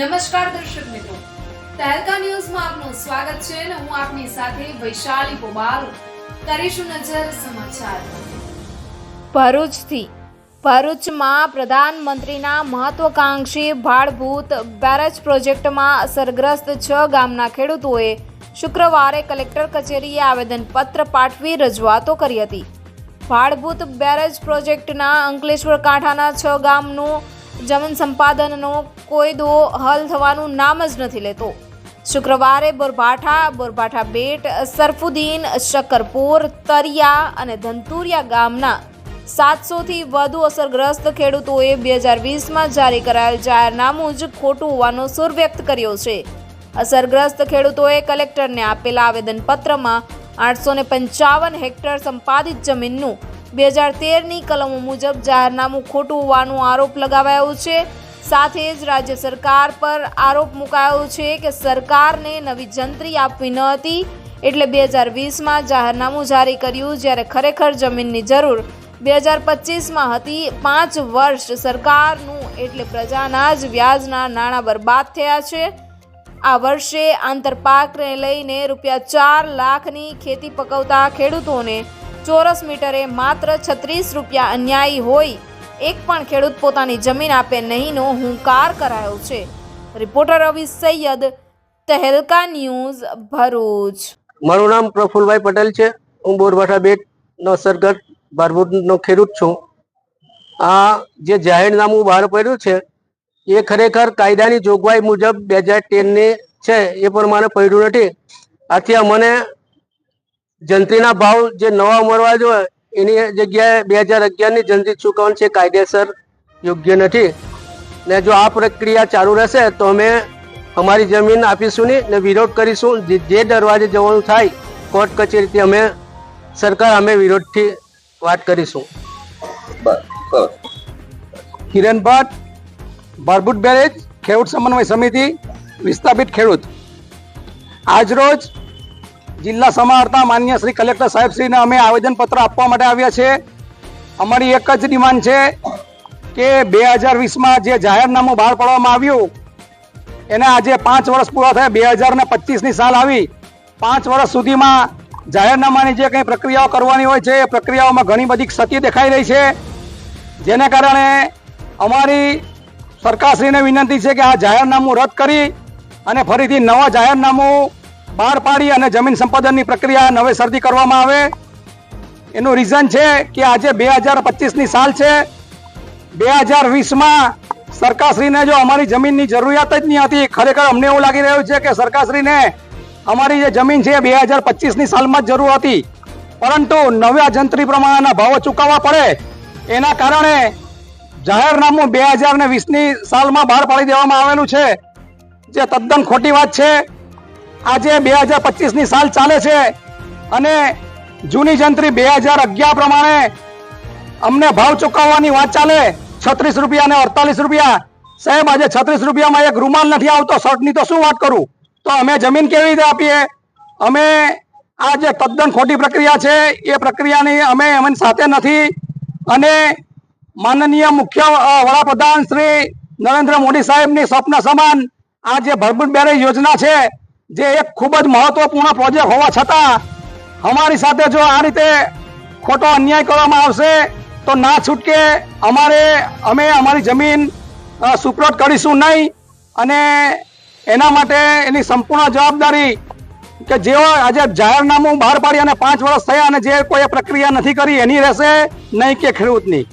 નમસ્કાર દર્શક મિત્રો. તહેલકા ન્યૂઝમાં આપનું સ્વાગત છે અને હું આપની સાથે વૈશાલી પોબાલ કરીશું નજર સમાચાર. ભરૂચથી. ભરૂચમાં પ્રધાનમંત્રીના મહત્વકાંક્ષી ભાડભૂત બેરેજ પ્રોજેક્ટમાં અસરગ્રસ્ત છ ગામના ખેડૂતોએ શુક્રવારે કલેક્ટર કચેરીએ આવેદનપત્ર પાઠવી રજૂઆતો કરી હતી. ભાડભૂત બેરેજ પ્રોજેક્ટના અંકલેશ્વર કાંઠાના છ ગામનું જમીન સંપાદનનો કોઈ દો હલ થવાનું નામ જ નથી લેતો. શુક્રવારે બોરભાઠા બોરભાઠા બેટ, સરફુદ્દીન શકરપુર તરિયા અને ધંતુરિયા ગામના સાતસોથી વધુ અસરગ્રસ્ત ખેડૂતોએ બે હજાર વીસમાં જારી કરાયેલ જાહેરનામું જ ખોટું હોવાનો સુર વ્યક્ત કર્યો છે. અસરગ્રસ્ત ખેડૂતોએ કલેક્ટરને આપેલા આવેદનપત્રમાં આઠસો ને પંચાવન હેક્ટર સંપાદિત જમીનનું બે હજાર તેરની કલમો મુજબ જાહેરનામું ખોટું હોવાનો આરોપ લગાવાયો છે. સાથે જ રાજ્ય સરકાર પર આરોપ મુકાયો છે કે સરકારને નવી જંત્રી આપવી ન હતી. એટલે બે હજાર વીસમાં જાહેરનામું જારી કર્યું જ્યારે ખરેખર જમીનની જરૂર બે હજાર પચીસમાં હતી. પાંચ વર્ષ સરકારનું એટલે પ્રજાના જ વ્યાજના નાણાં બરબાદ થયા છે. આ વર્ષે આંતરપાકને લઈને રૂપિયા ચાર લાખની ખેતી પકવતા ખેડૂતોને ચોરસ મીટરે માત્ર છત્રીસ રૂપિયા અન્યાયી હોય, એક પણ ખેડૂત પોતાની જમીન આપે નહીંનો હુંકાર કરાયો છે. Reporter Ravi Saiyed, Tehelka news, Bharuch. મારું નામ પ્રફુલભાઈ પટેલ છે. હું બોરભાઠા બેટ નો સરગત બારબુટનો ખેડૂત છું. આ જે જાહેરનામું બહાર પડ્યું છે, એ ખરેખર કાયદાની જોગવાઈ મુજબ બે હજાર ટેનની છે, એ પ્રમાણે પડ્યું નથી. આથી અમને જંત્રીના ભાવ જે નવા મળવા જોઈએ એની જગ્યાએ બે હજાર અગિયારની જંત્રી ચૂકવણ છે કાયદેસર, યોગ્ય નથી. ને જો આ પ્રક્રિયા ચાલુ રહેશે, તો અમે અમારી જમીન આપીશું નહીં ને વિરોધ કરીશું. જે દરવાજે જવાનું થાય, કોર્ટ કચેરીથી અમે, સરકાર અમે વિરોધથી વાત કરીશું. કિરણ ભટ્ટ, બારબુટ બેરેજ, ખેડૂત સમન્વય સમિતિ, વિસ્થાપિત ખેડૂત. આજરોજ જિલ્લા સમાહર્તા માન્ય શ્રી કલેક્ટર સાહેબશ્રીને અમે આવેદનપત્ર આપવા માટે આવ્યા છે. અમારી એક જ ડિમાન્ડ છે કે બે હજાર વીસમાં જે જાહેરનામું બહાર પાડવામાં આવ્યું, એને આજે પાંચ વર્ષ પૂરા થયા, બે હજાર ને પચીસની સાલ આવી. પાંચ વર્ષ સુધીમાં જાહેરનામાની જે કંઈ પ્રક્રિયાઓ કરવાની હોય છે, એ પ્રક્રિયાઓમાં ઘણી બધી ક્ષતિ દેખાઈ રહી છે. જેને કારણે અમારી સરકારશ્રીને વિનંતી છે કે આ જાહેરનામું રદ કરી અને ફરીથી નવા જાહેરનામું બહાર પાડી અને જમીન સંપાદનની પ્રક્રિયા નવેસરથી કરવામાં આવે. એનું રીઝન છે કે આજે બે હજાર પચીસની સાલ છે. બે હજાર વીસમાં સરકારશ્રીને જો અમારી જમીનની જરૂરિયાત જ નહીં હતી, ખરેખર અમને એવું લાગી રહ્યું છે કે સરકારશ્રીને અમારી જે જમીન છે બે હજાર પચીસની સાલમાં જ જરૂર હતી. પરંતુ નવા જંત્રી પ્રમાણેના ભાવો ચૂકવવા પડે. એના કારણે જાહેરનામું બે હજાર ને વીસની સાલમાં બહાર પાડી દેવામાં આવેલું છે. જે તદ્દન ખોટી વાત છે. આજે બે હજાર પચીસની સાલ ચાલે છે અને જૂની જંત્રી બે હજાર અગિયાર પ્રમાણે અમને ભાવ ચૂકવવાની વાત ચાલે. છત્રીસ રૂપિયા અને અડતાલીસ રૂપિયા. સાહેબ, આજે છત્રીસ રૂપિયામાં એક રૂમાલ નથી આવતો. શર્ટની તો શું વાત કરું? તો અમે જમીન કેવી રીતે આપીએ? અમે આ જે તદ્દન ખોટી પ્રક્રિયા છે, એ પ્રક્રિયાની અમે એમની સાથે નથી. અને માનનીય મુખ્ય વડાપ્રધાન શ્રી નરેન્દ્ર મોદી સાહેબની સ્વપ્ન સમાન આ જે ભરભૂત બેરેજ યોજના છે જે એક ખૂબ જ મહત્વપૂર્ણ પ્રોજેક્ટ હોવા છતાં, અમારી સાથે જો આ રીતે ખોટો અન્યાય કરવામાં આવશે, તો ના છૂટકે અમારે, અમે અમારી જમીન સુપ્રોટ કરીશું નહીં. અને એના માટે એની સંપૂર્ણ જવાબદારી કે જેઓ આજે જાહેરનામું બહાર પાડી અને પાંચ વર્ષ થયા અને જે કોઈ પ્રક્રિયા નથી કરી, એની રહેશે નહીં કે ખેડૂતની.